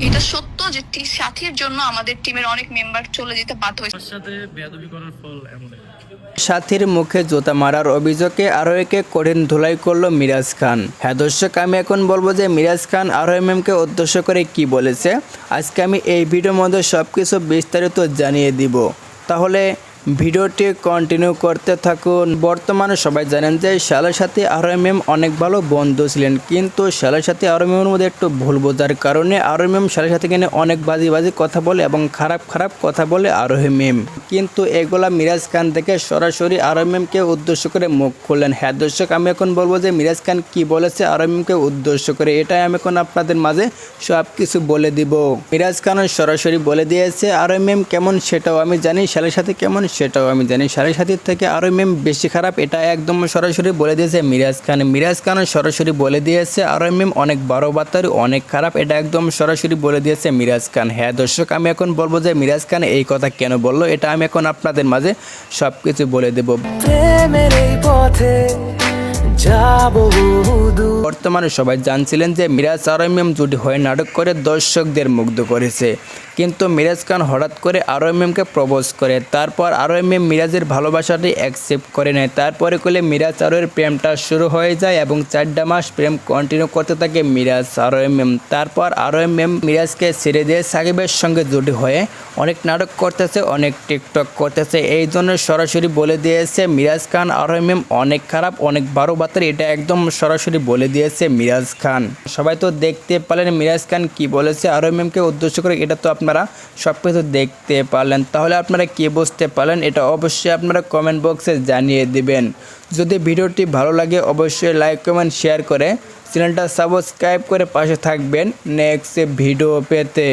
এটা সত্য যে টি- সাথীর জন্য আমাদের টিমের অনেক মেম্বার চলে যেতে বাধ্য হয়েছে। সাথে বেয়াদবি করার ফল এমন সাথীর মুখে জোতা মারার অভিযোগে আরও একে কঠিন ধুলাই করল মিরাজ খান। হ্যাঁ দর্শক আমি এখন বলব যে মিরাজ খান আরও এম এমকে উদ্দেশ্য করে কি বলেছে? আজকে আমি এই ভিডিওর মধ্যে সব কিছু বিস্তারিত জানিয়ে দিব। তাহলে ভিডিওটি কন্টিনিউ করতে থাকুন। বর্তমানে সবাই জানেন যে শালার সাথে আরও এম অনেক ভালো বন্ধু ছিলেন। কিন্তু শালার সাথে আরও এম এর মধ্যে একটু ভুল বোঝার কারণে আরও এম শালার সাথে কিনে অনেক বাজি বাজি কথা বলে এবং খারাপ খারাপ কথা বলে আরও এম কিন্তু এগুলা মিরাজ খান থেকে সরাসরি আরও এম এমকে উদ্দেশ্য করে মুখ খুললেন। হ্যাঁ দর্শক, আমি এখন বলব যে মিরাজ খান কি বলেছে আরও এম এমকে উদ্দেশ্য করে, এটাই আমি এখন আপনাদের মাঝে সব কিছু বলে দিব। মিরাজ খান সরাসরি বলে দিয়েছে, আরও এম কেমন সেটাও আমি জানি শালের সাথে কেমন সেটাও আমি জানি। শালের সাথীর থেকে আরও এম বেশি খারাপ এটা একদম সরাসরি বলে দিয়েছে মিরাজ খান। মিরাজ খান সরাসরি বলে দিয়েছে আরও এম অনেক বড় বাতারি অনেক খারাপ এটা একদম সরাসরি বলে দিয়েছে মিরাজ খান। হ্যাঁ দর্শক আমি এখন বলব যে মিরাজ খান এই কথা কেন বলল এটা আমি এখন আপনাদের মাঝে সব কিছু বলে দেবো। পথে বর্তমানে সবাই জানছিলেন যে মিরাজ আরএমএম জুটি হয়ে নাটক করে দর্শকদের মুগ্ধ করেছে। কিন্তু মিরাজ খান হঠাৎ করে আরএমএমকে প্রপোজ করে। তারপর আরএমএম মিরাজের ভালোবাসাটি অ্যাকসেপ্ট করে নেয়। তারপরে করলে মিরাজ আরোর প্রেমটা শুরু হয়ে যায় এবং চারটা মাস প্রেম কন্টিনিউ করতে থাকে মিরাজ আরএমএম তারপর আরএমএম মিরাজকে ছেড়ে দিয়ে সাকিবের সঙ্গে জুটি হয়ে অনেক নাটক করতেছে, অনেক টিকটক করতেছে। এই জন্য সরাসরি বলে দিয়েছে মিরাজ খান আরএমএম অনেক খারাপ, অনেক বারো বাতের, এটা একদম সরাসরি বলে দিয়েছে মিরাজ খান। সবাই তো দেখতে পারলেন মিরাজ খান কি বলেছে আর কে উদ্দেশ্য করে, এটা তো আপনারা সব কিছু দেখতে পারলেন, তাহলে আপনারা কি বুঝতে পারলেন এটা অবশ্যই আপনারা কমেন্ট বক্সে জানিয়ে দিবেন। যদি ভিডিওটি ভালো লাগে অবশ্যই লাইক কমেন্ট শেয়ার করে চ্যানেলটা সাবস্ক্রাইব করে পাশে থাকবেন। নেক্সট ভিডিও পেতে।